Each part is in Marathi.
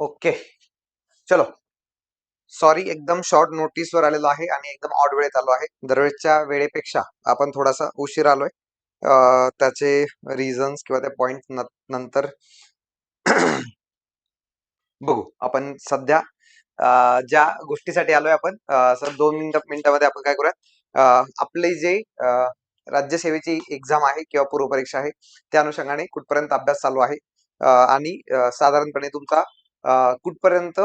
ओके. चलो. सॉरी एकदम शॉर्ट नोटीसवर आलेलो आहे आणि एकदम ऑड वेळेत आलो आहे. दरवेळच्या वेळेपेक्षा आपण थोडासा उशीर आलोय. त्याचे रिझन्स किंवा त्या पॉइंट नंतर बघू. आपण सध्या ज्या गोष्टीसाठी आलोय आपण सर दोन मिनिट मिनिटामध्ये आपण काय करूया आपले जे राज्यसेवेची एक्झाम आहे किंवा पूर्वपरीक्षा आहे त्या अनुषंगाने कुठपर्यंत अभ्यास चालू आहे? आणि साधारणपणे तुमचा कुठपर्यंत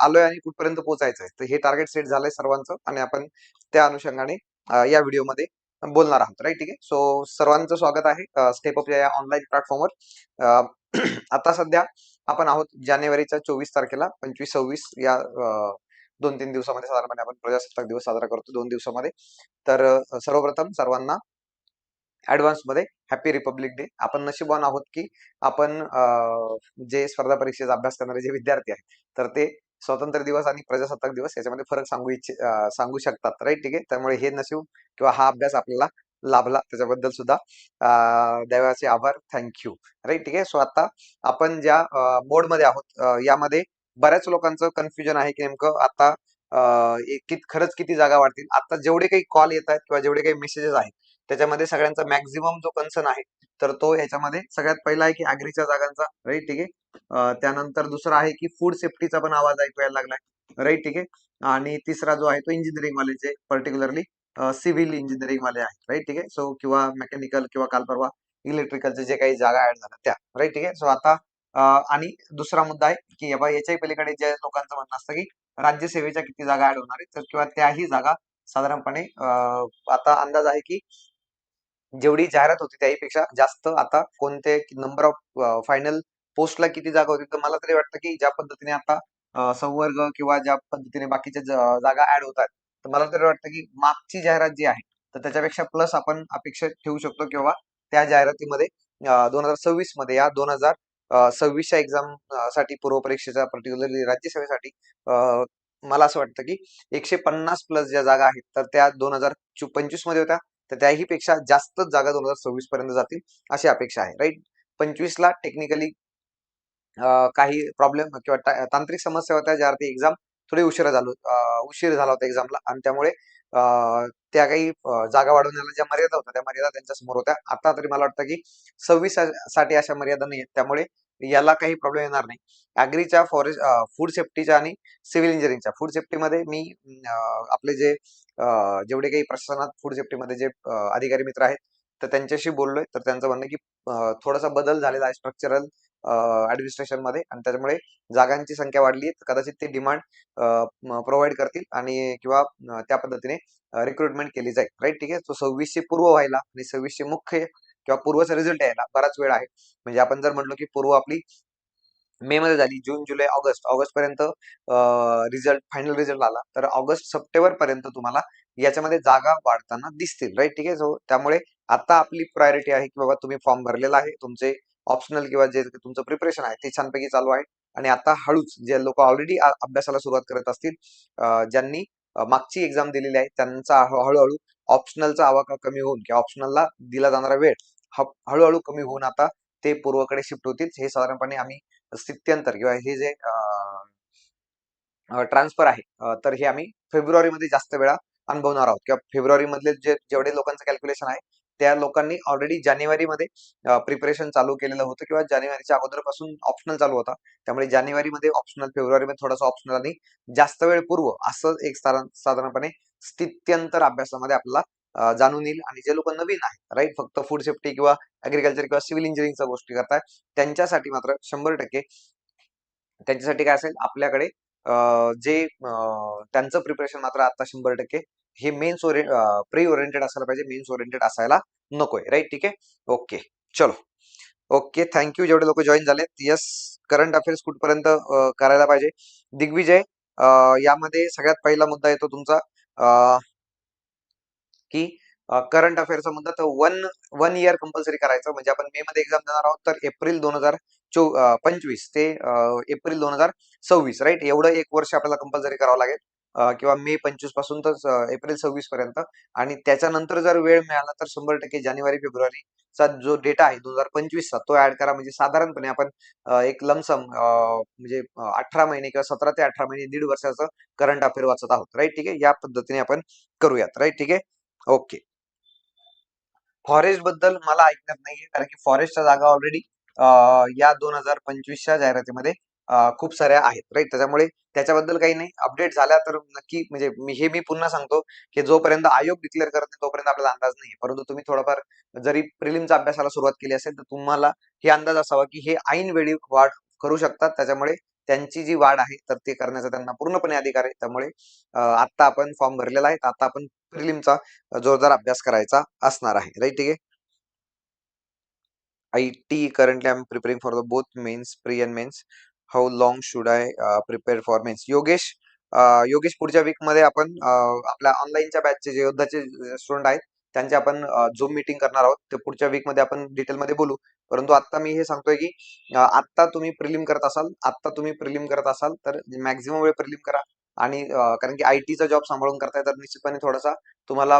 आलोय आणि कुठपर्यंत पोहोचायचं आहे तर हे टार्गेट सेट झालंय सर्वांचं आणि आपण त्या अनुषंगाने या व्हिडिओमध्ये बोलणार आहोत. राईट ठीक आहे? सो सर्वांचं स्वागत आहे स्टेप अप या ऑनलाईन प्लॅटफॉर्मवर आता सध्या आपण आहोत जानेवारीच्या चोवीस तारखेला पंचवीस सव्वीस या दोन तीन दिवसामध्ये साधारणपणे आपण प्रजासत्ताक दिवस साजरा करतो दोन दिवसामध्ये. तर सर्वप्रथम सर्वांना ऍडव्हान्समध्ये हॅपी रिपब्लिक डे आपण नशीबवान आहोत की आपण जे स्पर्धा परीक्षेचा अभ्यास करणारे जे विद्यार्थी आहेत तर ते स्वातंत्र्य दिवस आणि प्रजासत्ताक दिवस याच्यामध्ये फरक सांगू इच्छि सांगू शकतात. राईट ठीक आहे? त्यामुळे हे नशीब किंवा हा अभ्यास आपल्याला लाभला. त्याच्याबद्दल सुद्धा देवाचे आभार. थँक्यू राईट ठीक आहे? सो आता आपण ज्या मोडमध्ये आहोत यामध्ये बऱ्याच लोकांचं कन्फ्युजन आहे की नेमकं आता खरंच किती जागा वाढतील? आता जेवढे काही कॉल येत आहेत किंवा जेवढे काही मेसेजेस आहेत त्याच्यामध्ये सगळ्यांचा मॅक्झिमम जो कन्सर्न आहे तर तो याच्यामध्ये सगळ्यात पहिला आहे की अॅग्रीच्या जागांचा राईट ठीक आहे? त्यानंतर दुसरा आहे की फूड सेफ्टीचा पण आवाज ऐकू यायला लागलाय राईट ठीक आहे? आणि तिसरा जो आहे तो इंजिनिअरिंग वालेचे पर्टिक्युलरली सिव्हिल इंजिनिअरिंग वाले आहेत राईट ठीक आहे? सो किंवा मेकॅनिकल किंवा काल परवा इलेक्ट्रिकलचे जे काही जागा ऍड झाल्या त्या राईट ठीक आहे? सो आता आणि दुसरा मुद्दा आहे की बाबा याच्याही पलीकडे जे लोकांचं म्हणणं असतं की राज्यसेवेच्या किती जागा ऍड होणार आहेत तर किंवा त्याही जागा साधारणपणे आता अंदाज आहे की जेवढी जाहिरात होती त्याहीपेक्षा जास्त आता कोणते नंबर ऑफ फायनल पोस्टला किती जागा होती तर मला तरी वाटतं की ज्या पद्धतीने आता संवर्ग किंवा ज्या पद्धतीने बाकीच्या जागा ऍड होतात तर मला तरी वाटतं की मागची जाहिरात जी आहे तर त्याच्यापेक्षा प्लस आपण अपेक्षा ठेवू शकतो किंवा त्या जाहिरातीमध्ये दोन हजार सव्वीसमध्ये या दोन हजार सव्वीसच्या एक्झामसाठी पूर्वपरीक्षेच्या पर्टिक्युलरली राज्यसेवेसाठी मला असं वाटतं की एकशे पन्नास प्लस ज्या जागा आहेत तर त्या दोन हजार पंचवीसमध्ये होत्या. तर त्याही पेक्षा जास्त जागा दोन हजार सव्वीस पर्यंत जातील अशी अपेक्षा आहे राईट पंचवीसला टेक्निकली काही प्रॉब्लेम किंवा तांत्रिक समस्या होत्या ज्यावरती एक्झाम थोडी उशिरा झालो उशीर झाला होता एक्झामला आणि त्यामुळे त्या काही जागा वाढवण्याला ज्या मर्यादा होत्या त्या मर्यादा त्यांच्यासमोर होत्या. आता तरी मला वाटतं की सव्वीससाठी अशा मर्यादा नाही आहेत त्यामुळे याला काही प्रॉब्लेम येणार नाही. अॅग्रीच्या फॉरेस्ट फूड सेफ्टीच्या आणि सिव्हिल इंजिनिअरिंगच्या फूड सेफ्टीमध्ये मी आपले जे जेवढे काही प्रशासनात फूड सेफ्टीमध्ये जे अधिकारी मित्र आहेत तर त्यांच्याशी बोललोय. तर त्यांचं म्हणणं आहे की थोडासा बदल झालेला आहे स्ट्रक्चरल ऍडमिनिस्ट्रेशनमध्ये आणि त्याच्यामुळे जागांची संख्या वाढली आहे. तर कदाचित ते डिमांड प्रोव्हाइड करतील आणि किंवा त्या पद्धतीने रिक्रुटमेंट केली जाईल. राईट ठीक आहे? तो सव्वीसशे पूर्व व्हायला आणि सव्वीसशे मुख्य किंवा पूर्वचा रिझल्ट यायला बराच वेळ आहे. म्हणजे आपण जर म्हणलो की पूर्व आपली मे मध्ये झाली जून जुलै ऑगस्ट. ऑगस्ट पर्यंत रिझल्ट फायनल रिझल्ट आला. तर ऑगस्ट सप्टेंबर पर्यंत तुम्हाला याच्यामध्ये जागा वाढताना दिसतील राईट? ठीक आहे? सो त्यामुळे आता आपली प्रायोरिटी आहे की बाबा तुम्ही फॉर्म भरलेला आहे तुमचे ऑप्शनल किंवा जे तुमचं प्रिपरेशन आहे ते छानपैकी चालू आहे. आणि आता हळूच जे लोक ऑलरेडी अभ्यासाला सुरुवात करत असतील ज्यांनी मागची एक्झाम दिलेली आहे त्यांचा हळूहळू ऑप्शनलचा आवाका कमी होऊन किंवा ऑप्शनलला दिला जाणारा वेळ हळूहळू कमी होऊन आता ते पूर्वकडे शिफ्ट होतील. हे साधारणपणे आम्ही स्थित्यंतर किंवा हे जे ट्रान्सफर आहे तर हे आम्ही फेब्रुवारीमध्ये जास्त वेळा अनुभवणार आहोत. किंवा फेब्रुवारी मधले जे जेवढे लोकांचं कॅल्क्युलेशन आहे त्या लोकांनी ऑलरेडी जानेवारीमध्ये प्रिपरेशन चालू केलेलं होतं किंवा जानेवारीच्या अगोदरपासून ऑप्शनल चालू होता. त्यामुळे जानेवारीमध्ये ऑप्शनल फेब्रुवारीमध्ये थोडासा ऑप्शनल आणि जास्त वेळ पूर्व असं एक साधारण- साधारणपणे स्थित्यंतर अभ्यासामध्ये आपल्याला जाणून येईल आणि जे लोक नवीन आहेत राईट फक्त फूड सेफ्टी किंवा अग्रिकल्चर किंवा सिव्हिल इंजिनिअरिंगच्या गोष्टी करताय त्यांच्यासाठी मात्र शंभर टक्के त्यांच्यासाठी काय असेल आपल्याकडे जे त्यांचं प्रिपरेशन मात्र आता शंभर टक्के हे मेन्स ओरिए प्री ओरिएंटेड असायला पाहिजे मेन्स ओरिएंटेड असायला नकोय राईट ठीक आहे? ओके चलो. ओके थँक्यू जेवढे लोक जॉईन झालेत येस करंट अफेअर्स कुठपर्यंत करायला पाहिजे? दिग्विजय यामध्ये सगळ्यात पहिला मुद्दा येतो तुमचा. की करंट अफेअरचा मुद्दा तर वन वन इयर कंपल्सरी करायचं. म्हणजे आपण मे मध्ये एक्झाम देणार आहोत तर एप्रिल दोन हजार चौ पंचवीस ते एप्रिल दोन हजार सव्वीस राईट एवढं एक वर्ष आपल्याला कंपल्सरी करावं लागेल. किंवा मे पंचवीसपासून तर एप्रिल सव्वीस पर्यंत. आणि त्याच्यानंतर जर वेळ मिळाला तर शंभर टक्के जानेवारी फेब्रुवारीचा जो डेटा आहे दोन हजार पंचवीसचा तो ऍड करा. म्हणजे साधारणपणे आपण एक लमसम म्हणजे अठरा महिने किंवा सतरा ते अठरा महिने दीड वर्षाचं करंट अफेअर वाचत आहोत राईट ठीक आहे? या पद्धतीने आपण करूयात राईट ठीक आहे? ओके फॉरेस्टबद्दल मला ऐकण्यात नाहीये कारण की फॉरेस्टच्या जागा ऑलरेडी या दोन हजार पंचवीसच्या जाहिरातीमध्ये खूप साऱ्या आहेत राईट त्याच्यामुळे त्याच्याबद्दल काही नाही. अपडेट झाल्या तर नक्की म्हणजे मी हे मी पुन्हा सांगतो की जोपर्यंत आयोग डिक्लेअर करत नाही तोपर्यंत आपल्याला अंदाज नाही परंतु तुम्ही थोडाफार जरी प्रिलिमचा अभ्यासाला सुरुवात केली असेल तर तुम्हाला हे अंदाज असावा की हे ऐन वेळी वाढ करू शकतात. त्याच्यामुळे त्यांची जी वाढ आहे तर ते करण्याचा त्यांना पूर्णपणे अधिकार आहे. त्यामुळे आता आपण फॉर्म भरलेला आहे. आता आपण प्रिलिमचा जोरदार अभ्यास करायचा असणार आहे. राईट ठीक आहे? I T currently I am preparing for the both mains pre and mains how long should I prepare for mains Yogesh Yogesh पुढच्या वीकमध्ये आपण आपल्या ऑनलाईनच्या बॅचचे जे योद्धाचे स्टुडंट आहेत त्यांचे आपण झूम मीटिंग करणार आहोत. ते पुढच्या वीकमध्ये आपण डिटेलमध्ये बोलू. परंतु आता मी हे सांगतोय की आत्ता तुम्ही प्रिलिम करत असाल आत्ता तुम्ही प्रिलिम करत असाल तर मॅक्झिमम वेळ प्रिलिम करा. आणि कारण की आयटीचा जॉब सांभाळून करताय तर निश्चितपणे थोडासा तुम्हाला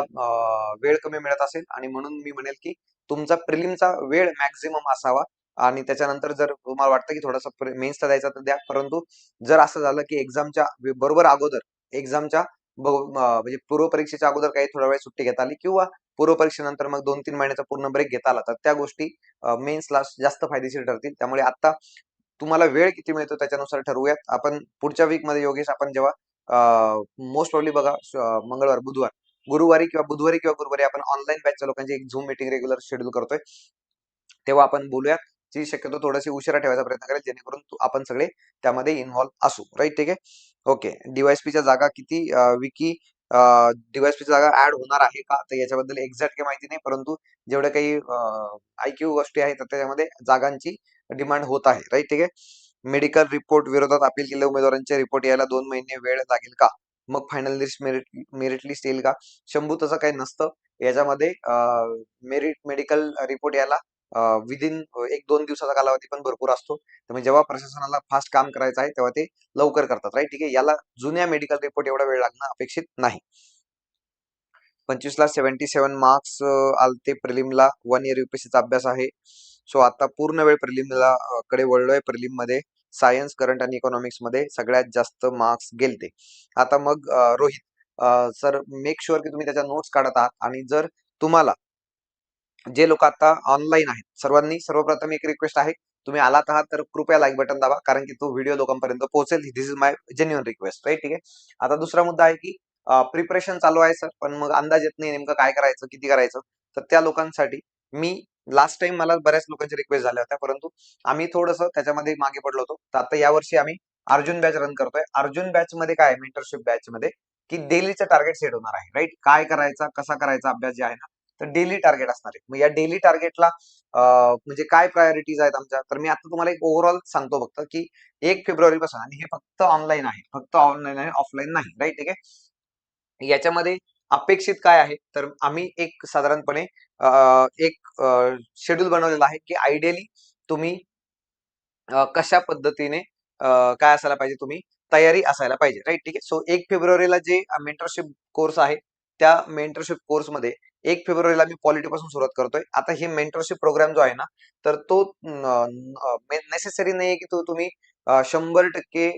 वेळ कमी मिळत असेल. आणि म्हणून मी म्हणेल की तुमचा प्रिलिमचा वेळ मॅक्झिमम असावा. आणि त्याच्यानंतर जर तुम्हाला वाटतं की थोडासा मेन्सचा द्यायचा तर द्या. परंतु जर असं झालं की एक्झामच्या बरोबर अगोदर एक्झामच्या म्हणजे पूर्व परीक्षेच्या अगोदर काही थोडा वेळ सुट्टी घेता आली किंवा पूर्व परीक्षेनंतर मग दोन तीन महिन्याचा पूर्ण ब्रेक घेता आला तर त्या गोष्टी मेन्सला जास्त फायदेशीर ठरतील. त्यामुळे आता तुम्हाला वेळ किती मिळतो त्याच्यानुसार ठरवूयात. आपण पुढच्या वीकमध्ये योगेश आपण जेव्हा मोस्ट प्रॉब्ली बघा मंगळवार बुधवार. गुरुवारी किंवा बुधवारी किंवा गुरुवारी आपण ऑनलाईन बॅचच्या लोकांची एक झूम मीटिंग रेग्युलर शेड्यूल करतोय. तेव्हा आपण बोलूयात जी शक्यतो थोडीशी उशिरा ठेवायचा प्रयत्न करेल जेणेकरून आपण सगळे त्यामध्ये इन्व्हॉल्व्ह असू. राईट ठीक आहे? ओके डीवायसपीच्या जागा किती? विकी डीवायसपीच्या जागा ऍड होणार आहे का? तर याच्याबद्दल एक्झॅक्ट काही माहिती नाही परंतु जेवढ्या काही आयक्यू गोष्टी आहेत तर त्याच्यामध्ये जागांची डिमांड होत आहे. राईट ठीक आहे? मेडिकल रिपोर्ट विरोधात अपील केलेल्या उमेदवारांचे रिपोर्ट यायला दोन महिने वेळ लागेल का? मग final list merit merit list येईल का? शंभू तसं काही नसतं. याच्यामध्ये मेरिट मेडिकल रिपोर्ट यायला विदिन एक दोन दिवसाचा कालावधी पण भरपूर असतो. त्यामुळे जेव्हा प्रशासनाला फास्ट काम करायचं आहे तेव्हा ते लवकर करतात राईट ठीक आहे? याला जुन्या मेडिकल रिपोर्ट एवढा वेळ लागणं अपेक्षित नाही. पंचवीसला सेव्हन्टी सेव्हन मार्क्स आलते प्रिलिमला वन इयर युपीएससीचा अभ्यास आहे. सो आता पूर्ण वेळ प्रिलिमला कडे वळलोय प्रिलिममध्ये. सायन्स करंट आणि इकॉनॉमिक्समध्ये सगळ्यात जास्त मार्क्स गेलते. आता मग रोहित सर मेक शुअर की तुम्ही त्याच्या नोट्स काढत आहात आणि जर तुम्हाला जे लोक आता ऑनलाईन आहेत सर्वांनी सर्वप्रथम एक रिक्वेस्ट आहे तुम्ही आलात आहात तर कृपया लाईक बटन दाबा कारण की तो व्हिडिओ लोकांपर्यंत पोहोचेल. This is my genuine request right ठीक आहे? आता दुसरा मुद्दा आहे की प्रिपरेशन चालू आहे सर पण मग अंदाज येत नाही नेमकं काय करायचं किती करायचं तर त्या लोकांसाठी मी लास्ट टाइम मला बऱ्याच लोकांची रिक्वेस्ट झाल्या होत्या परंतु आम्ही थोडस त्याच्यामध्ये मागे पडलो होतो. तर आता यावर्षी आम्ही अर्जुन बॅच रन करतोय. अर्जुन बॅच मध्ये काय मेंटरशिप बॅच मध्ये की डेलीचं टार्गेट सेट होणार आहे राईट काय करायचा कसा करायचा अभ्यास जे आहे ना तर डेली टार्गेट असणार आहे. मग या डेली टार्गेटला म्हणजे काय प्रायोरिटीज आहेत आमच्या? तर मी आता तुम्हाला एक ओव्हरऑल सांगतो फक्त की एक फेब्रुवारी पासून आणि हे फक्त ऑनलाईन आहे फक्त ऑनलाईन आहे ऑफलाईन नाही राईट ठीक आहे? याच्यामध्ये अपेक्षित काय आहे? तर आम्ही एक साधारणपणे एक शेड्यूल बनवलेला आहे की आयडियली तुम्ही कशा पद्धतीने काय असायला पाहिजे तुम्ही तयारी असायला पाहिजे राईट ठीक आहे? सो एक फेब्रुवारीला जे मेंटरशिप कोर्स आहे त्या मेंटरशिप कोर्समध्ये एक फेब्रुवारीला मी पॉलिटी पासून सुरुवात करतोय. आता हे मेंटरशिप प्रोग्राम जो आहे ना तर तो नेसेसरी नाहीये की तो तुम्ही शंभर टक्के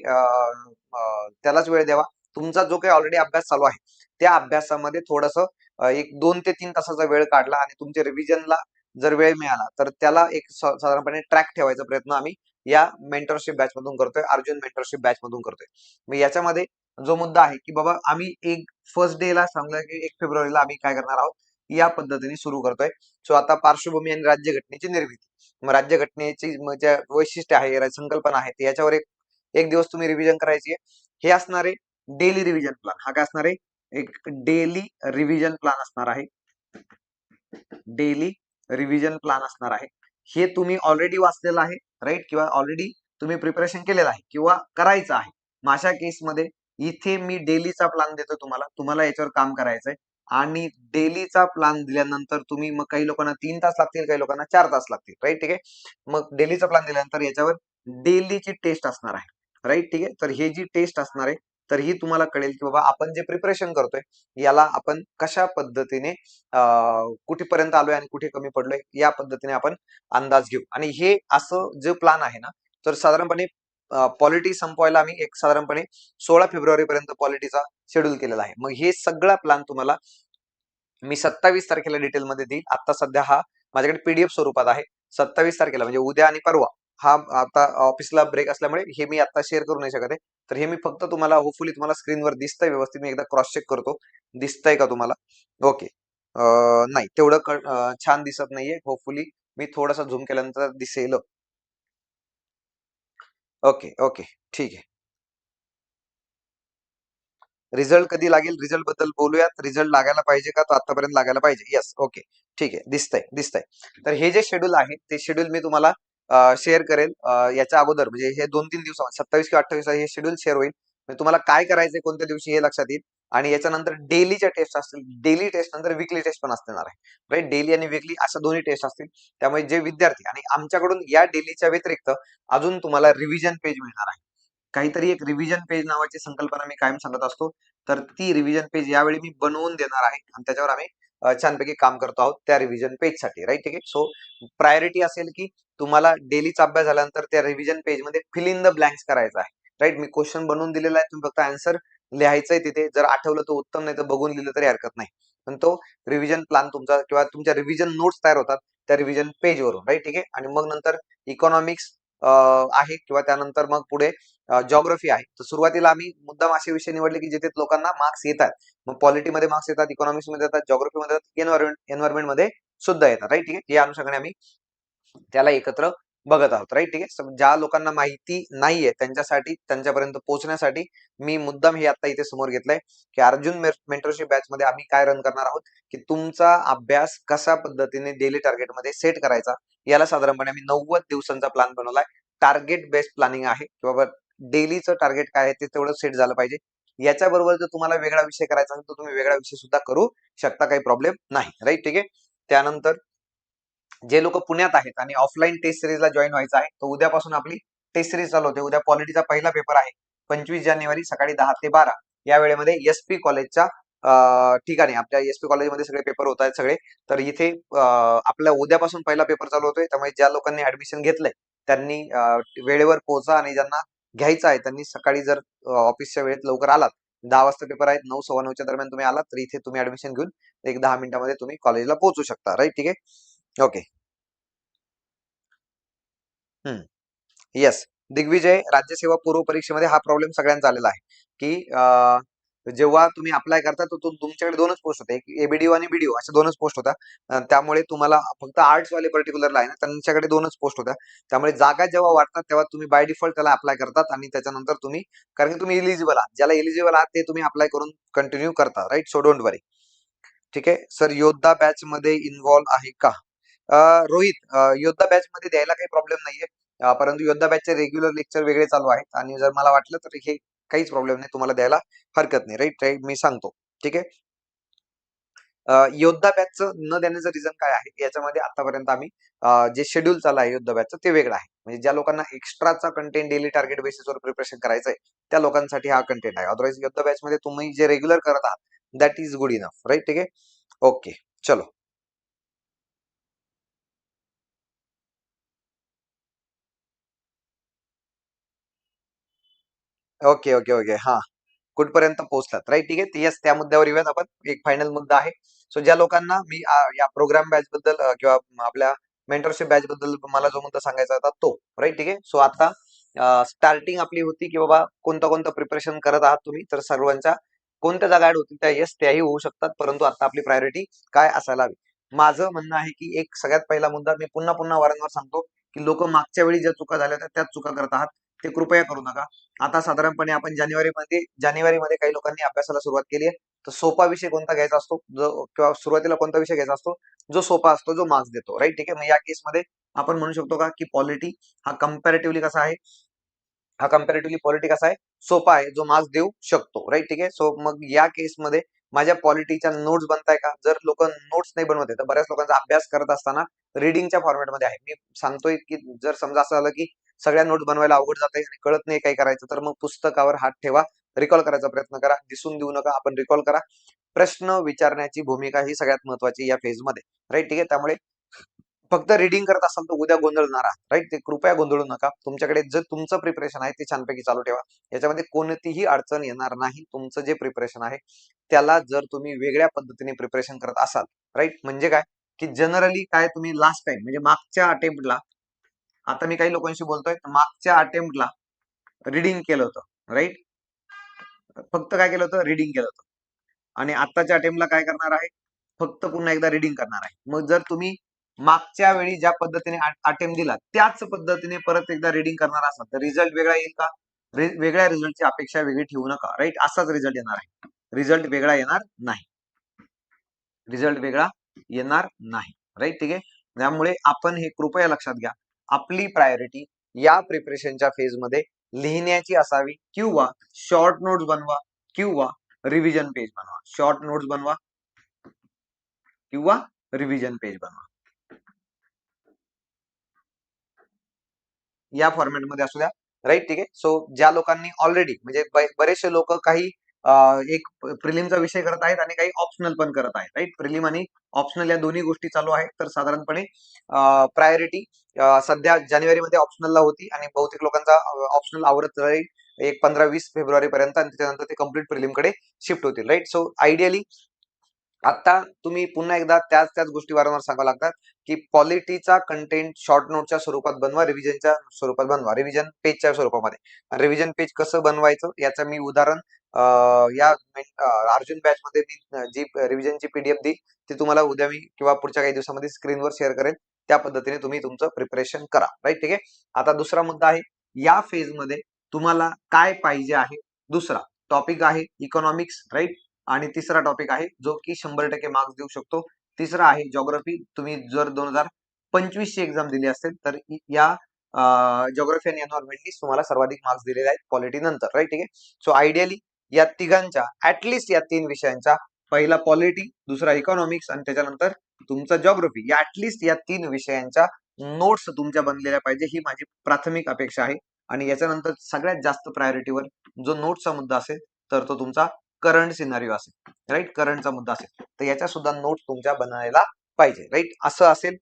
त्यालाच वेळ द्यावा. तुमचा जो काही ऑलरेडी अभ्यास चालू आहे त्या अभ्यासामध्ये थोडस एक दोन ते तीन तासाचा वेळ काढला आणि तुमच्या रिव्हिजनला जर वेळ मिळाला तर त्याला एक साधारणपणे ट्रॅक ठेवायचा प्रयत्न आम्ही या मेंटरशिप बॅच मधून करतोय अर्जुन मेंटरशिप बॅच मधून करतोय. मग याच्यामध्ये जो मुद्दा आहे की बाबा आम्ही एक फर्स्ट डे ला सांगलं की एक फेब्रुवारीला आम्ही काय करणार आहोत या पद्धतीने सुरू करतोय. सो आता पार्श्वभूमी आणि राज्यघटनेची निर्मिती. मग राज्यघटनेची ज्या वैशिष्ट्य आहे संकल्पना आहे याच्यावर एक एक दिवस तुम्ही रिव्हिजन करायची आहे. हे असणारे डेली रिव्हिजन प्लॅन हा काय असणार आहे? एक डेली रिव्हिजन प्लॅन असणार आहे. डेली रिव्हिजन प्लॅन असणार आहे. हे तुम्ही ऑलरेडी वाचलेलं आहे राईट? किंवा ऑलरेडी तुम्ही प्रिपरेशन केलेलं आहे किंवा करायचं आहे. मग अशा केसमध्ये इथे मी डेलीचा प्लॅन देतो तुम्हाला. तुम्हाला याच्यावर काम करायचंय. आणि डेलीचा प्लॅन दिल्यानंतर तुम्ही मग काही लोकांना तीन तास लागतील काही लोकांना चार तास लागतील. राईट? ठीक आहे? मग डेलीचा प्लॅन दिल्यानंतर याच्यावर डेलीची टेस्ट असणार आहे. राईट? ठीक आहे? तर हे जी टेस्ट असणार आहे तर ही तुम्हाला कळेल की बाबा आपण जे प्रिपरेशन करतोय याला आपण कशा पद्धतीने कुठेपर्यंत आलोय आणि कुठे कमी पडलोय या पद्धतीने आपण अंदाज घेऊ. आणि हे असं जे प्लान आहे ना तर साधारणपणे पॉलिटी संपवायला आम्ही एक साधारणपणे सोळा फेब्रुवारी पर्यंत पॉलिटीचा शेड्यूल केलेला आहे. मग हे सगळा प्लान तुम्हाला मी सत्तावीस तारखेला डिटेलमध्ये देईल. आता सध्या हा माझ्याकडे पीडीएफ स्वरूपात आहे. सत्तावीस तारखेला म्हणजे उद्या आणि परवा. हा आता ऑफिसला ब्रेक असल्यामुळे हे मी आता शेअर करू नाही शकत आहे. तर हे मी फक्त तुम्हाला होपफुली तुम्हाला स्क्रीनवर दिसतंय व्यवस्थित. मी एकदा क्रॉस चेक करतो. दिसतंय का तुम्हाला? ओके नाही तेवढं छान दिसत नाहीये. होपफुली मी थोडासा झूम केल्यानंतर दिसेल. ओके ओके ठीक आहे. रिझल्ट कधी लागेल? रिझल्टबद्दल बोलूयात. रिझल्ट लागायला पाहिजे का? तो आतापर्यंत लागायला पाहिजे. येस ओके ठीक आहे. दिसतंय दिसतंय. तर हे जे शेड्यूल आहे ते शेड्यूल मी तुम्हाला शेअर करेल. याच्या अगोदर म्हणजे हे दोन तीन दिवसात सत्तावीस किंवा अठ्ठावीस हे शेड्यूल शेअर होईल. म्हणजे तुम्हाला काय करायचंय कोणत्या दिवशी हे लक्षात येईल. आणि याच्यानंतर डेलीच्या टेस्ट असतील. डेली टेस्ट नंतर विकली टेस्ट पण असणार आहे. म्हणजे राईट डेली आणि विकली अशा दोन्ही टेस्ट असतील. त्यामुळे जे विद्यार्थी आणि आमच्याकडून या डेलीच्या व्यतिरिक्त अजून तुम्हाला रिव्हिजन पेज मिळणार आहे. काहीतरी एक रिव्हिजन पेज नावाची संकल्पना मी कायम सांगत असतो. तर ती रिव्हिजन पेज यावेळी मी बनवून देणार आहे. आणि त्याच्यावर आम्ही छानपैकी काम करतो आहोत त्या रिव्हिजन पेजसाठी राईट ठीक आहे? सो प्रायोरिटी असेल की तुम्हाला डेलीचा अभ्यास झाल्यानंतर त्या रिव्हिजन पेजमध्ये फिल इन द ब्लँक्स करायचा आहे राईट मी क्वेश्चन बनवून दिलेला आहे तुम्ही फक्त आन्सर लिहायचंय तिथे. जर आठवलं तर उत्तम नाही तर बघून लिहिलं तरी हरकत नाही. पण तो रिव्हिजन प्लॅन तुमचा किंवा तुमच्या रिव्हिजन नोट्स तयार होतात त्या रिव्हिजन पेजवरून राईट ठीक आहे? आणि मग नंतर इकॉनॉमिक्स आहे किंवा त्यानंतर मग पुढे जॉग्रफी आहे. तर सुरुवातीला आम्ही मुद्दाम असे विषय निवडले की जिथे लोकांना मार्क्स येतात. मग पॉलिटीमध्ये मार्क्स येतात इकॉनॉमिक्समध्ये येतात जॉग्रफीमध्ये येतात एन्व्हायरमेंट एन्व्हायरमेंटमध्ये सुद्धा येतात. राईट ठीक आहे? या अनुषंगाने आम्ही त्याला एकत्र बघत आहोत राईट ठीक आहे? ज्या लोकांना माहिती नाहीये त्यांच्यासाठी त्यांच्यापर्यंत पोहोचण्यासाठी मी मुद्दाम हे आता इथे समोर घेतलंय की अर्जुन मेंटरशिप बॅच मध्ये आम्ही काय रन करणार आहोत? की तुमचा अभ्यास कशा पद्धतीने डेली टार्गेटमध्ये सेट करायचा? याला साधारणपणे आम्ही नव्वद दिवसांचा प्लॅन बनवलाय. टार्गेट बेस्ड प्लॅनिंग आहे किंवा डेलीचं टार्गेट काय आहे ते तेवढं सेट झालं पाहिजे. याच्याबरोबर जर तुम्हाला वेगळा विषय करायचा असेल तर तुम्ही वेगळा विषय सुद्धा करू शकता काही प्रॉब्लेम नाही. राईट ठीक आहे? त्यानंतर जे लोक पुण्यात आहेत आणि ऑफलाईन टेस्ट सिरीजला जॉईन व्हायचं आहे तर उद्यापासून आपली टेस्ट सिरीज चालू होते. उद्या पॉलिटीचा पहिला पेपर आहे पंचवीस जानेवारी सकाळी दहा ते बारा. या वेळेमध्ये एस पी कॉलेजच्या ठिकाणी आपल्या एस पी कॉलेजमध्ये सगळे पेपर होत आहेत सगळे. तर इथे आपल्या उद्यापासून पहिला पेपर चालू होतोय. त्यामुळे ज्या लोकांनी ऍडमिशन घेतलंय त्यांनी वेळेवर पोहोचा आणि ज्यांना घ्यायचं आहे त्यांनी सकाळी जर ऑफिसच्या वेळेत लवकर आलात दहा वाजता पेपर आहेत नऊ सव्वा नऊच्या दरम्यान तुम्ही आलात तर इथे तुम्ही ऍडमिशन घेऊन एक दहा मिनिटामध्ये तुम्ही कॉलेजला पोहोचू शकता. राईट ठीक आहे? ओके हम्म येस दिग्विजय राज्यसेवा पूर्व परीक्षेमध्ये हा प्रॉब्लेम सगळ्यांचा आलेला आहे. की जेव्हा तुम्ही अप्लाय करता तर तुमच्याकडे दोनच पोस्ट होते. एक एबीडीओ आणि बीडीओ अशा दोनच पोस्ट होता. त्यामुळे तुम्हाला फक्त आर्ट्स वाले पर्टिक्युलरला आहे ना त्यांच्याकडे दोनच पोस्ट होत्या. त्यामुळे जागा जेव्हा वाटतात तेव्हा तुम्ही बाय डिफॉल्ट त्याला अप्लाय करतात आणि त्याच्यानंतर तुम्ही कारण की तुम्ही इलिजिबल आहात. ज्याला इलिजिबल आहात ते तुम्ही अप्लाय करून कंटिन्यू करता राईट सो डोंट वरी ठीक आहे? सर योद्धा बॅच मध्ये इन्व्हॉल्व्ह आहे का? रोहित योद्धा बॅच मध्ये द्यायला काही प्रॉब्लेम नाहीये. परंतु योद्धा बॅचचे रेग्युलर लेक्चर वेगळे चालू आहेत. आणि जर मला वाटलं तर हे काहीच प्रॉब्लेम नाही तुम्हाला द्यायला हरकत नाही. राईट राईट मी सांगतो. ठीक आहे? योद्धा बॅचचं न देण्याचं रिझन काय आहे? याच्यामध्ये आतापर्यंत आम्ही जे शेड्यूल चालू आहे योद्धा बॅचचं ते वेगळं आहे. म्हणजे ज्या लोकांना एक्स्ट्राचा कंटेंट डेली टार्गेट बेसिसवर प्रिपरेशन करायचं आहे त्या लोकांसाठी हा कंटेंट आहे. अदरवाईज योद्धा बॅच मध्ये तुम्ही जे रेग्युलर करत आहात that is good enough right ठीक आहे? ओके चलो. Okay okay okay. हा. कुठपर्यंत पोहोचलात राईट? ठीक आहे. येस त्या मुद्द्यावर येऊयात आपण. एक फायनल मुद्दा आहे. सो ज्या लोकांना मी या प्रोग्राम बॅच बद्दल अ, किंवा आपल्या मेंटरशिप बॅच बद्दल मला जो मुद्दा सांगायचा होता तो राईट? ठीक आहे. सो आता स्टार्टिंग आपली होती की बाबा कोणतं कोणतं प्रिपरेशन करत आहात तुम्ही तर सर्वांच्या कोणत्या जागा ऍड होतील त्या येस त्याही होऊ शकतात परंतु आता आपली प्रायोरिटी काय असायला हवी? माझं म्हणणं आहे की एक सगळ्यात पहिला मुद्दा मी पुन्हा पुन्हा वारंवार सांगतो की लोक मागच्या वेळी ज्या चुका झाल्या होत्या त्याच चुका करत आहात. ते कृपया करू नका. आता साधारणपणे आपण जानेवारीमध्ये जानेवारीमध्ये काही लोकांनी अभ्यासाला सुरुवात केली आहे. तर सोपा विषय कोणता घ्यायचा असतो? जो किंवा सुरुवातीला कोणता विषय घ्यायचा असतो? जो सोपा असतो जो मार्क्स देतो. राईट ठीक आहे? मग या केसमध्ये आपण म्हणू शकतो का की पॉलिटी हा कम्पॅरेटिव्हली कसा आहे? हा कम्पॅरेटिव्हली पॉलिटी कसा आहे. सोपा आहे जो मार्क्स देऊ शकतो राईट ठीक आहे? सो मग या केसमध्ये माझ्या पॉलिटीच्या नोट्स बनताय का? जर लोक नोट्स नाही बनवते तर बऱ्याच लोकांचा अभ्यास करत असताना रिडिंगच्या फॉर्मॅटमध्ये आहे. मी सांगतोय की जर समजा असं झालं की सगळ्या नोट्स बनवायला अवघड जाते आणि कळत नाही काही करायचं तर मग पुस्तकावर हात ठेवा. रिकॉल करायचा प्रयत्न करा. दिसून देऊ नका. आपण रिकॉल करा. प्रश्न विचारण्याची भूमिका ही सगळ्यात महत्वाची या फेजमध्ये राईट ठीक आहे? त्यामुळे फक्त रिडिंग करत असाल तर उद्या गोंधळणार आहात राईट ते कृपया गोंधळू नका. तुमच्याकडे जर तुमचं प्रिपरेशन आहे ते छानपैकी चालू ठेवा. याच्यामध्ये कोणतीही अडचण येणार नाही. तुमचं जे प्रिपरेशन आहे त्याला जर तुम्ही वेगळ्या पद्धतीने प्रिपरेशन करत असाल. राईट म्हणजे काय? की जनरली काय तुम्ही लास्ट टाइम म्हणजे मागच्या अटेम्प्टला आता मी काही लोकांशी बोलतोय मागच्या अटेम्प्टला रिडिंग केलं होतं. राईट फक्त काय केलं होतं? रिडिंग केलं होतं. आणि आत्ताच्या अटेम्प्टला काय करणार आहे? फक्त पुन्हा एकदा रिडिंग करणार आहे. मग जर तुम्ही मागच्या वेळी ज्या पद्धतीने अटेम्प्ट दिला त्याच पद्धतीने परत एकदा रिडिंग करणार असाल तर रिझल्ट वेगळा येईल का? वेगळ्या रिझल्टची अपेक्षा वेगळी ठेवू नका राईट असाच रिझल्ट येणार आहे. रिझल्ट वेगळा येणार नाही. रिझल्ट वेगळा येणार नाही राईट ठीक आहे? त्यामुळे आपण हे कृपया लक्षात घ्या. आपली प्रायोरिटी या प्रिपरेशनच्या फेजमध्ये लिहिण्याची असावी किंवा शॉर्ट नोट्स बनवा किंवा रिव्हिजन पेज बनवा. शॉर्ट नोट्स बनवा किंवा रिव्हिजन पेज बनवा. या फॉर्मॅटमध्ये असू द्या. राईट ठीक आहे? सो ज्या लोकांनी ऑलरेडी म्हणजे बरेचसे लोक काही एक प्रिलिमचा विषय करत आहेत आणि काही ऑप्शनल पण करत आहेत. राईट प्रिलिम आणि ऑप्शनल या दोन्ही गोष्टी चालू आहेत. तर साधारणपणे प्रायोरिटी सध्या जानेवारीमध्ये ऑप्शनलला होती आणि बहुतेक लोकांचा ऑप्शनल आवरत राहील एक पंधरा वीस फेब्रुवारी पर्यंत आणि त्याच्यानंतर ते कंप्लीट प्रिलिमकडे शिफ्ट होतील. राईट सो आयडियली आता तुम्ही पुन्हा एकदा त्याच त्याच गोष्टी वारंवार सांगावं लागतात की पॉलिटीचा कंटेंट शॉर्ट नोटच्या स्वरूपात बनवा रिव्हिजनच्या स्वरूपात बनवा रिव्हिजन पेजच्या स्वरूपामध्ये. रिव्हिजन पेज कसं बनवायचं याचं मी उदाहरण या अर्जुन बॅच मध्ये मी जी रिव्हिजनची पीडीएफ दी ती तुम्हाला उद्या मी किंवा पुढच्या काही दिवसामध्ये स्क्रीनवर शेअर करेन. त्या पद्धतीने तुम्ही तुमचं प्रिपरेशन करा. राईट ठीक आहे? आता दुसरा मुद्दा आहे या फेजमध्ये तुम्हाला काय पाहिजे आहे? दुसरा टॉपिक आहे इकॉनॉमिक्स राईट आणि तिसरा टॉपिक आहे जो की शंभर टक्के मार्क्स देऊ शकतो. तिसरा आहे जॉग्राफी तुम्ही जर दोन हजार पंचवीस ची एक्झाम दिली असेल तर या ज्योग्राफी आणि एन्व्हायरमेंटनी तुम्हाला सर्वाधिक मार्क्स दिलेले आहेत पॉलिटी नंतर राईट ठीक आहे? सो आयडियली या तिघांच्या ऍटलिस्ट या तीन विषयांचा पहिला पॉलिटी दुसरा इकॉनॉमिक्स आणि त्याच्यानंतर तुमचा जॉग्राफी या ऍटलिस्ट या तीन विषयांच्या नोट्स तुमच्या बनलेल्या पाहिजे ही माझी प्राथमिक अपेक्षा आहे. आणि याच्यानंतर सगळ्यात जास्त प्रायोरिटीवर जो नोट्सचा मुद्दा असेल तर तो तुमचा करंट सिनारिओ असेल राईट करंटचा मुद्दा असेल. तर याच्या सुद्धा नोट्स तुमच्या बनायला पाहिजे राईट असं असेल.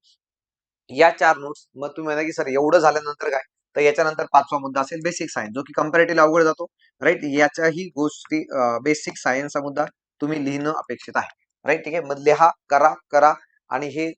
या चार नोट्स मग तुम्ही म्हणा की सर एवढं झाल्यानंतर काय? तर याच्यानंतर पाचवा मुद्दा असेल बेसिक सायन्स जो की कम्पॅरेटिव्ह अवघड जातो राईट याच्याही गोष्टी बेसिक सायन्सचा मुद्दा तुम्ही लिहिणं अपेक्षित आहे राईट ठीक आहे? मग लिहा करा करा आणि हे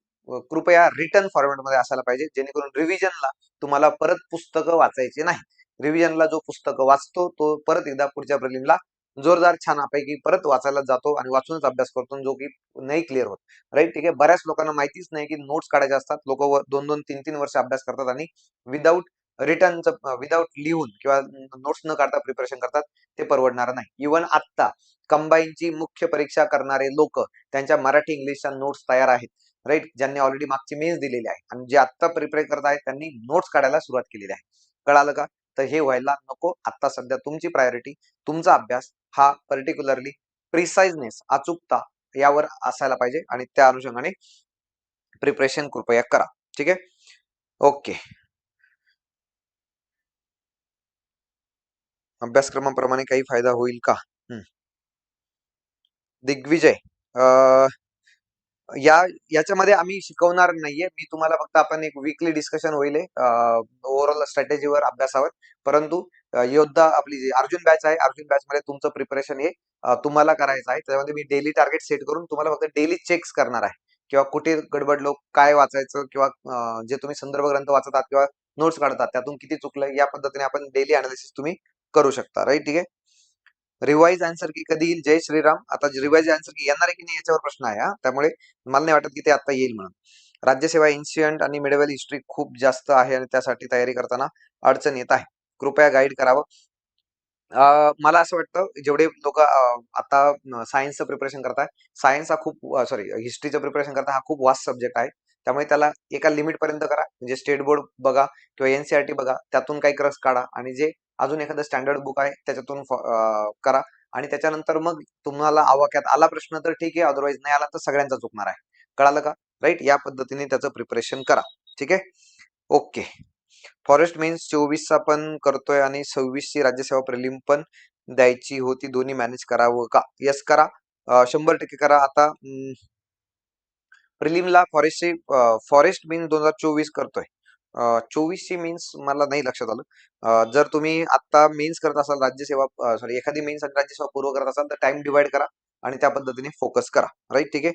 कृपया रिटर्न फॉर्मॅटमध्ये असायला पाहिजे जेणेकरून रिव्हिजनला तुम्हाला परत पुस्तकं वाचायची नाही. रिव्हिजनला जो पुस्तकं वाचतो तो परत एकदा पुढच्या प्रिलिमला जोरदार छानपैकी परत वाचायला जातो आणि वाचूनच अभ्यास करतो जो की नाही क्लिअर होत. राईट ठीक आहे? बऱ्याच लोकांना माहितीच नाही की नोट्स काढायचे असतात. लोक दोन दोन तीन तीन वर्ष अभ्यास करतात आणि विदाऊट रिटर्नचं विदाऊट लिहून किंवा नोट्स न काढता प्रिपरेशन करतात ते परवडणार नाही. इव्हन आत्ता कंबाईनची मुख्य परीक्षा करणारे लोक त्यांच्या मराठी इंग्लिशच्या नोट्स तयार आहेत. राईट ज्यांनी ऑलरेडी मागची मेन्स दिलेली आहे. आणि जे आत्ता प्रिपेअर करत आहेत त्यांनी नोट्स काढायला सुरुवात केलेली आहे. कळालं का? तर हे व्हायला नको. आत्ता सध्या तुमची प्रायोरिटी तुमचा अभ्यास हा पर्टिक्युलरली प्रिसाइजनेस अचूकता यावर असायला पाहिजे आणि त्या अनुषंगाने प्रिपरेशन कृपया करा. ठीक? आहे ओके अभ्यासक्रमाप्रमाणे काही फायदा होईल का? हम्म. दिग्विजय अं, या याच्यामध्ये आम्ही शिकवणार नाहीये. मी तुम्हाला फक्त आपण एक वीकली डिस्कशन होईल ओव्हरऑल स्ट्रॅटेजीवर अभ्यासावर. परंतु योद्धा आपली जी अर्जुन बॅच आहे अर्जुन बॅच मध्ये तुमचं प्रिपरेशन हे तुम्हाला करायचं आहे. त्यामध्ये मी डेली टार्गेट सेट करून तुम्हाला फक्त डेली चेक्स करणार आहे. किंवा कुठे गडबडलो काय वाचायचं किंवा जे तुम्ही संदर्भ ग्रंथ वाचतात किंवा नोट्स काढतात त्यातून किती चुकलं या पद्धतीने आपण डेली अनालिसिस तुम्ही करू शकता. राईट ठीक आहे? रिवाईज आन्सर की कधी येईल? जय श्रीराम. आता रिवाईज आन्सर की येणार आहे की नाही याच्यावर प्रश्न आहे हा. त्यामुळे मला नाही वाटत की ते आता येईल म्हणून. राज्यसेवा इन्सियंट आणि मिडवेल हिस्ट्री खूप जास्त आहे आणि त्यासाठी तयारी करताना अडचण येत आहे. कृपया गाईड करावं. मला असं वाटतं जेवढे लोक आता सायन्सचं प्रिपरेशन करताय सायन्स हा खूप सॉरी हिस्ट्रीचं प्रिपरेशन करता हा खूप वास्ट सब्जेक्ट आहे. त्यामुळे त्याला एका लिमिट पर्यंत करा. म्हणजे स्टेट बोर्ड बघा किंवा एनसीआरटी बघा त्यातून काही क्रस काढा आणि जे अजून एखादं स्टँडर्ड बुक आहे त्याच्यातून करा. आणि त्याच्यानंतर मग तुम्हाला आवाक्यात आला प्रश्न तर ठीक आहे अदरवाईज नाही आला तर सगळ्यांचा चुकणार आहे. कळालं का? राईट या पद्धतीने त्याचं प्रिपरेशन करा. ठीक आहे? ओके फॉरेस्ट मीन्स चोवीसचा पण करतोय आणि सव्वीसची राज्यसेवा प्रिलिम पण द्यायची होती. दोन्ही मॅनेज करावं का? येस करा. शंभर टक्के करा. आता प्रिलिमला फॉरेस्टची फॉरेस्ट मीन दोन हजार चोवीस करतोय. चोवीसशे मेन्स मला नाही लक्षात आलं. जर तुम्ही आता मेन्स करत असाल राज्यसेवा सॉरी एखादी मेन्स आणि राज्यसेवा पूर्व करत असाल तर टाइम डिवाइड करा आणि त्या पद्धतीने फोकस करा. राईट ठीक आहे?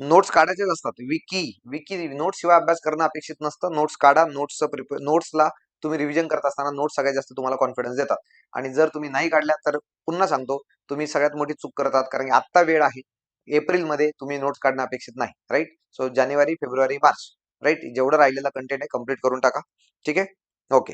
नोट्स काढायचेच असतात. विकी विकी नोट्स शिवाय अभ्यास करणं अपेक्षित नसतं. नोट्स काढा. नोट्स प्रिपेअर नोट्सला तुम्ही रिव्हिजन करत असताना नोट्स सगळ्यात जास्त तुम्हाला कॉन्फिडन्स देतात. आणि जर तुम्ही नाही काढल्या तर पुन्हा सांगतो तुम्ही सगळ्यात मोठी चूक करतात कारण की आत्ता वेळ आहे. एप्रिलमध्ये तुम्ही नोट्स काढणं अपेक्षित नाही. राईट सो जानेवारी फेब्रुवारी मार्च. राईट? जेवढं राहिलेला कंटेंट आहे कंप्लीट करून टाका. ठीक आहे? ओके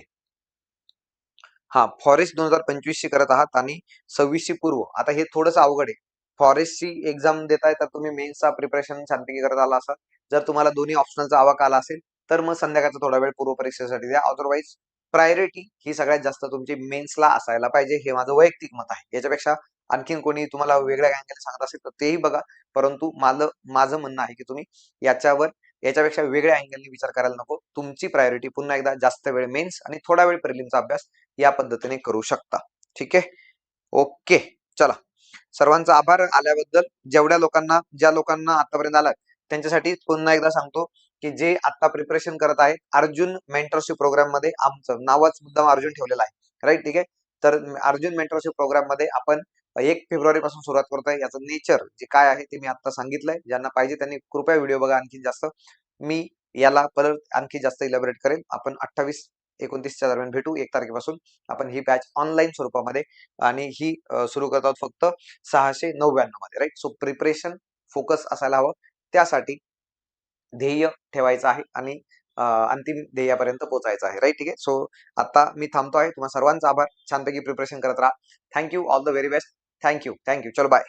हा फॉरेस्ट दोन हजार पंचवीसशी करत आहात आणि सव्वीसशी पूर्व. आता हे थोडंसं अवघड आहे. फॉरेस्टची एक्झाम देताय तर तुम्ही मेन्सचा प्रिपरेशन छानपैकी करत आला असाल. जर तुम्हाला दोन्ही ऑप्शनचा आवाक आला असेल तर मग संध्याकाळचा थोडा वेळ पूर्व परीक्षेसाठी द्या. अदरवाईज प्रायोरिटी ही सगळ्यात जास्त तुमची मेन्सला असायला पाहिजे. हे माझं वैयक्तिक मत आहे. याच्यापेक्षा आणखीन कोणी तुम्हाला वेगळ्या अँगल सांगत असेल तर तेही बघा. परंतु माझं माझं म्हणणं आहे की तुम्ही याच्यावर याच्यापेक्षा वेगळ्या अँगलने विचार करायला नको. तुमची प्रायोरिटी पुन्हा एकदा जास्त वेळ मेन्स आणि थोडा वेळ प्रिलिमचा अभ्यास या पद्धतीने करू शकता. ठीक आहे? ओके चला. सर्वांचा आभार आल्याबद्दल. जेवढ्या लोकांना ज्या लोकांना आतापर्यंत आलाय त्यांच्यासाठी पुन्हा एकदा सांगतो की जे आता प्रिपरेशन करत आहेत अर्जुन मेंटरशिप प्रोग्राममध्ये आमचं नावच मुद्दाम अर्जुन ठेवलेलं आहे. राईट ठीक आहे? तर अर्जुन मेंटरशिप प्रोग्राममध्ये आपण एक फेब्रुवारी पासून सुरुवात करतोय. याचं नेचर जे काय आहे ते मी आता सांगितलंय. ज्यांना पाहिजे त्यांनी कृपया व्हिडिओ बघा आणखी जास्त. मी याला परत आणखी जास्त इलॅबरेट करेल आपण अठ्ठावीस एकोणतीसच्या दरम्यान भेटू. एक तारखेपासून आपण ही बॅच ऑनलाईन स्वरूपामध्ये आणि ही सुरू करत आहोत फक्त सहाशे नव्याण्णवमध्ये राईट सो प्रिपरेशन फोकस असायला हवं. त्यासाठी ध्येय ठेवायचं आहे आणि अंतिम ध्येयापर्यंत पोहोचायचं आहे राईट ठीक आहे? सो आता मी थांबतो आहे. तुम्हाला सर्वांचा आभार. छानपैकी प्रिपरेशन करत राहा. Thank you all the very best thank you thank you चलो बाय